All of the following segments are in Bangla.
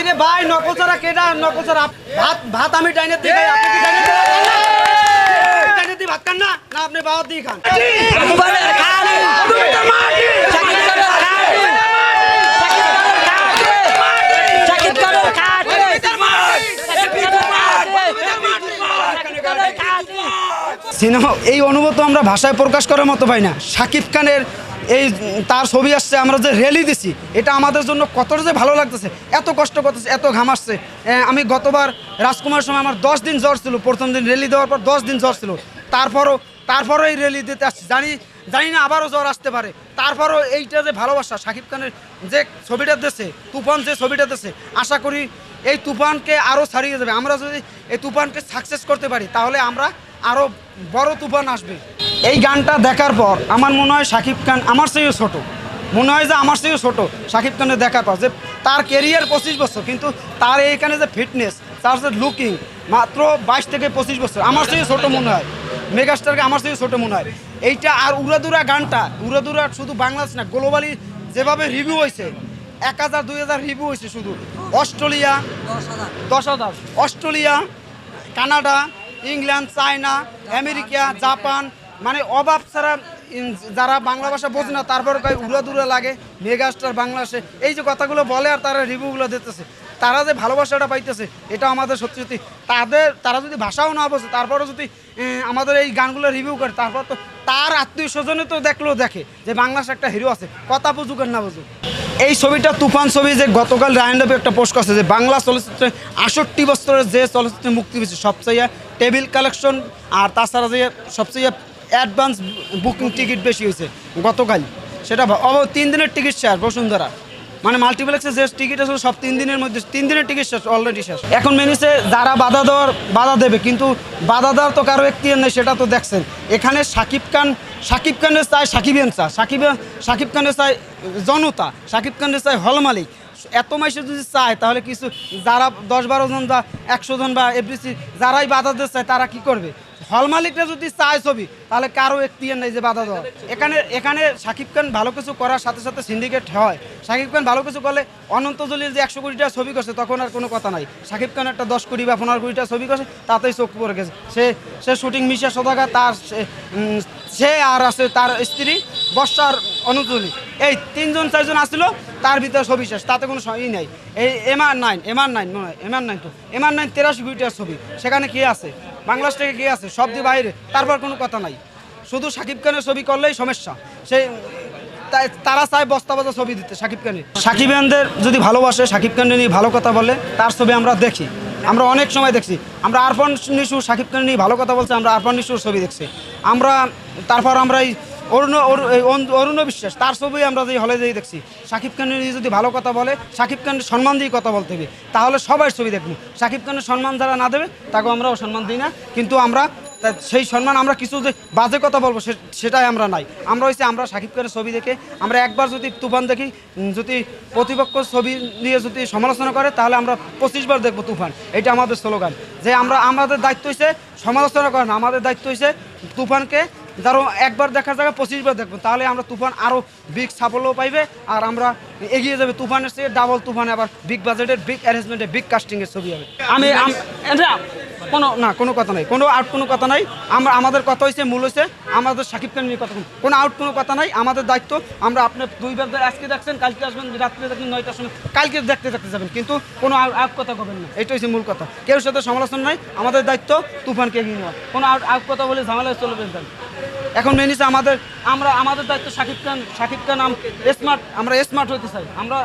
আইরে ভাই নকল ছাড়া কেডা? নকল ছাড়া ভাত ভাত আমি ডাইনের দিকে খাই, আপনি কি? ভাত খান না? না? আপনি খান। খান। খানের খান। সিনেমা এই অনুভূত আমরা ভাষায় প্রকাশ করার মতো পাই না। শাকিব খানের এই তার ছবি আসছে, আমরা যে র্যালি দিছি, এটা আমাদের জন্য কতটা যে ভালো লাগতেছে, এত কষ্ট করতেছে, এত ঘাম আসছে। আমি গতবার রাজকুমার সময় আমার দশ দিন জ্বর ছিল, প্রথম দিন র্যালি দেওয়ার পর দশ দিন জ্বর ছিল। তারপরও তারপরও এই র্যালি দিতে আসছি। জানি জানি না আবারও জ্বর আসতে পারে। তারপরও এইটা যে ভালোবাসা, শাকিব খানের যে ছবিটা দিচ্ছে তুফান যে ছবিটা দিচ্ছে আশা করি এই তুফানকে আরও ছাড়িয়ে যাবে। আমরা যদি এই তুফানকে সাকসেস করতে পারি, তাহলে আমরা আরও বড় তুফান আসবে। এই গানটা দেখার পর আমার মনে হয় শাকিব খান আমার চেয়েও ছোট। মনে হয় যে আমার চেয়েও ছোট শাকিব খানের দেখার পর যে তার কেরিয়ার পঁচিশ বছর কিন্তু তার এইখানে যে ফিটনেস তার যে লুকিং মাত্র বাইশ থেকে পঁচিশ বছর আমার চেয়েও ছোট মনে হয়। মেগাস্টারকে আমার চেয়েও ছোট মনে হয়। এইটা আর উড়াদুরা গানটা উড়াদুরা শুধু বাংলাদেশ না গ্লোবালি যেভাবে রিভিউ হয়েছে এক হাজার দুই হাজার রিভিউ হয়েছে শুধু। অস্ট্রেলিয়া দশ হাজার। Australia Canada England China America Japan মানে অভাব ছাড়া যারা বাংলা ভাষা বোঝে না, তারপর উড়া দুরা লাগে, মেগাস্টার বাংলাদেশে। এই যে কথাগুলো বলে আর তারা রিভিউগুলো দিতেছে, তারা যে ভালোবাসাটা পাইতেছে, এটা আমাদের সত্যি সত্যি, তাদের, তারা যদি ভাষাও না বোঝে, তারপরও যদি আমাদের এই গানগুলো রিভিউ করে, তারপর তো তার আত্মীয় স্বজনে তো দেখলেও দেখে যে বাংলাদেশ একটা হিরো আছে, কথা বুঝুক আর না বুঝুক। এই ছবিটা তুফান ছবি যে গতকাল রায়নডাবে একটা পোস্ট করছে যে বাংলা চলচ্চিত্রে আষট্টি বছরের যে চলচ্চিত্রে মুক্তি পেয়েছে, সবচেয়ে টেবিল কালেকশন আর তাছাড়া যে সবচেয়ে অ্যাডভান্স বুকিং টিকিট বেশি হয়েছে গতকাল। সেটা অব তিন দিনের টিকিট শেষ, বসুন্ধরা। মানে মাল্টিপ্লেক্সে যে টিকিট আছে, সব তিন দিনের মধ্যে, তিন দিনের টিকিট শেষ অলরেডি শেষ। এখন মেনিসে যারা বাধা দেওয়ার, বাধা দেবে, কিন্তু বাধা দেওয়ার তো কারও একটি নেই, সেটা তো দেখছেন। এখানে সাকিব খান, সাকিব খানের চায় সাকিবিয়ান চা সাকিব সাকিব খানের চায় জনতা, সাকিব খানের চায় হল মালিক। এত মাসে যদি চায়, তাহলে কিছু যারা দশ বারো জন বা একশো জন বা এফডিসি যারাই বাধা দিতে চায়, তারা কি করবে? হল মালিকরা যদি চায় ছবি, তাহলে কারও একটি নেই যে বাধা দেওয়া। এখানে এখানে সাকিব খান ভালো কিছু করার সাথে সাথে সিন্ডিকেট হয়। সাকিব খান ভালো কিছু করলে অনন্ত জলিল যে একশো কোটি টাকা ছবি করছে, তখন আর কোনো কথা নাই। সাকিব খান একটা দশ কোটি বা পনেরো কোটি টাকা ছবি করছে, তাতেই চোখ পড়ে গেছে। সে সে শুটিং মিশা সদাগা, তার সে- আর আছে তার স্ত্রী, বর্ষার অনুজলি। এই তিনজন, চারজন আসছিল, তার ভিতরে ছবি শেষ, তাতে কোনো ই নাই। এই এমআর নাইন এমআর নাইন মনে হয় এমআর নাইন তো। এমআর নাইন তেরাশি কোটি ছবি। সেখানে কে আছে? বাংলাদেশ থেকে কে আছে? সব দিয়ে বাইরে, তারপর কোনো কথা নাই। শুধু সাকিব খানের ছবি করলেই সমস্যা। সেই তারা চায় বস্তা বাজা ছবি দিতে সাকিব খানের। সাকিব খানদের যদি ভালোবাসে, সাকিব খান নিয়ে ভালো কথা বলে, তার ছবি আমরা দেখি। আমরা অনেক সময় দেখছি। আমরা আরফান নিশু, সাকিব খান নিয়ে ভালো কথা বলছে, আমরা আরফান নিশুর ছবি দেখছি। আমরা, তারপর আমরা এই অরুণ, অরু- অরুণ বিশ্বাস তার ছবি আমরা যে হলে যেয়ে দেখছি। সাকিব নিয়ে যদি ভালো কথা বলে, সাকিব খানের সম্মান দিয়ে কথা বলতে হবে, তাহলে সবাই ছবি দেখব। সাকিব খানের সম্মান যারা না দেবে, তাকেও আমরাও সম্মান দিই না। কিন্তু আমরা সেই সম্মান আমরা কিছু যে বাজে কথা বলব সেটাই আমরা নাই। আমরা হচ্ছে আমরা সাকিব খানের ছবি দেখে, আমরা একবার যদি তুফান দেখি যদি প্রতিপক্ষ ছবি নিয়ে যদি সমালোচনা করে, তাহলে আমরা পঁচিশ বার দেখব তুফান। এটা আমাদের স্লোগান। যে আমরা আমাদের দায়িত্ব হয়েছে সমালোচনা করে না, আমাদের দায়িত্ব হয়েছে তুফানকে ধরো একবার দেখার জায়গায় পঁচিশবার দেখব, তাহলে আমরা তুফান আরও বিগ সাফল্য পাইবে, আর আমরা এগিয়ে যাবে তুফানের চেয়ে ডাবল তুফানে, আবার বিগ বাজেটের বিগ অ্যারেঞ্জমেন্টে বিগ কাস্টিংয়ের ছবি হবে। আমি কোনো, না, কোনো কথা নাই। কোনো আউট কোনো কথা নাই। আমরা, আমাদের কথা হয়েছে মূল হয়েছে আমাদের সাকিব খান নিয়ে কথা। কোনো আউট কোনো কথা নাই। আমাদের দায়িত্ব, আমরা আপনি দুই ধরে আজকে দেখছেন, কালকে আসবেন, রাত্রে দেখবেন নয়টার সময়। কালকে দেখতে দেখতে যাবেন, কিন্তু কোনো আউট কথা করবেন না। এটা হচ্ছে মূল কথা। কেউ সাথে সমালোচনা নাই। আমাদের দায়িত্ব, তুফানকে এগিয়ে নেওয়া। কোনো আউট আউট কথা বলে ঝামেলা চলবেন এখন মেন হিসেবে আমাদের আমরা আমাদের দায়িত্ব সাকিব খান সাকিব খান স্মার্ট আমরা স্মার্ট হতে চাই আমরা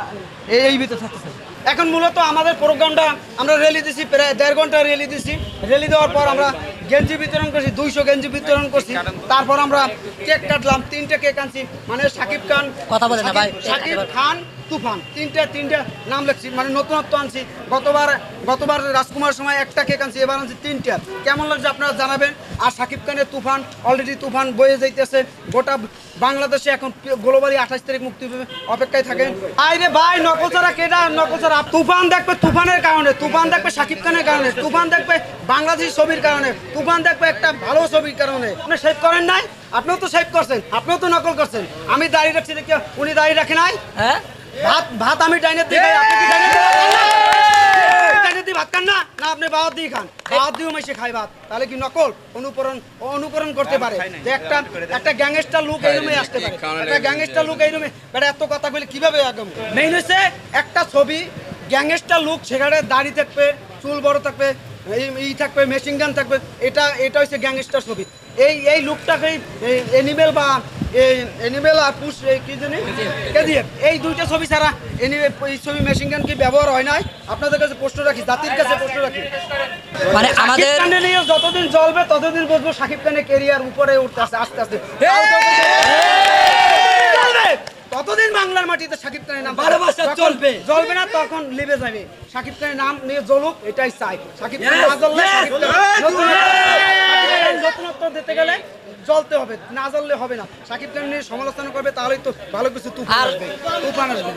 এই এই ভিতরে থাকতে চাই। এখন মূলত আমাদের প্রোগ্রামটা আমরা রেলি দিছি প্রায় দেড় ঘণ্টা রেলি দিছি। রেলি দেওয়ার পর আমরা গেঞ্জি বিতরণ করছি দুইশো গেঞ্জি বিতরণ করছি। তারপর আমরা কেক কাটলাম তিনটে কেক আনছি। মানে সাকিব খান কথা বলে না ভাই। সাকিব খান তুফান। তিনটে তিনটে নাম লিখছি মানে নতুনত্ব আনছি। গতবার গতবার রাজকুমার সময় একটা কেক আনছি, এবার আনছি তিনটে। কেমন লাগছে আপনারা জানাবেন। আর সাকিব খানের তুফান অলরেডি তুফান বয়ে যাইতেছে। গোটা বাংলাদেশে এখন গ্লোবালি আঠাশ তারিখ মুক্তি অপেক্ষায় থাকেন। আইরে ভাই, নকল ছাড়া কেটা নকল ছাড়া তুফান দেখবে তুফানের কারণে, তুফান দেখবে সাকিব খানের কারণে, তুফান দেখবে বাংলাদেশি ছবির কারণে, তুফান দেখবে একটা ভালো ছবির কারণে। আপনি সেভ করেন নাই? আপনিও তো সেভ করছেন, আপনিও তো নকল করছেন। আমি দাঁড়িয়ে রাখছি দেখি, উনি দাঁড়িয়ে রাখে নাই? হ্যাঁ? ভাত ভাত আমি আপনি কি খায় ভাত। তাহলে কি নকল? অনুকরণ করতে পারে। একটা একটা আসতে এত কথা বলে একদম মেইন হচ্ছে একটা ছবি গ্যাংস্টার লুক সেখানে দাড়ি থাকবে চুল বড় থাকবে এই ই থাকবে মেশিন গান থাকবে এটা এটা হচ্ছে গ্যাংস্টার ছবি। এই এই লুকটাকে এনিমেল বা এনিমেল আর পুষ এই কি জানি? কেজিএফ এই দুইটা ছবি ছাড়া এনিমেল এই ছবি মেশিন গান কি ব্যবহার হয় নাই? আপনাদের কাছে প্রশ্ন রাখি জাতির কাছে প্রশ্ন রাখি। মানে আমাদের যতদিন জ্বলবে ততদিন বলব সাকিব খানের কেরিয়ার উপরে উঠতে আসতে আস্তে। আস্তে। ততদিন বাংলার মাটিতে সাকিব খানের নাম ভালোবাসা চলবে। জ্বলবে না তখন লিবে যাবে। সাকিব খানের নাম নিয়ে জ্বলুক এটাই চাই। সাকিব খান না জ্বললে নতুনত্ব দিতে গেলে জ্বলতে হবে না জ্বললে হবে না। সাকিব খান নিয়ে সমালোচনা করবে তাহলেই তো ভালো কিছু তুফান আসবে। তুফান আসবে।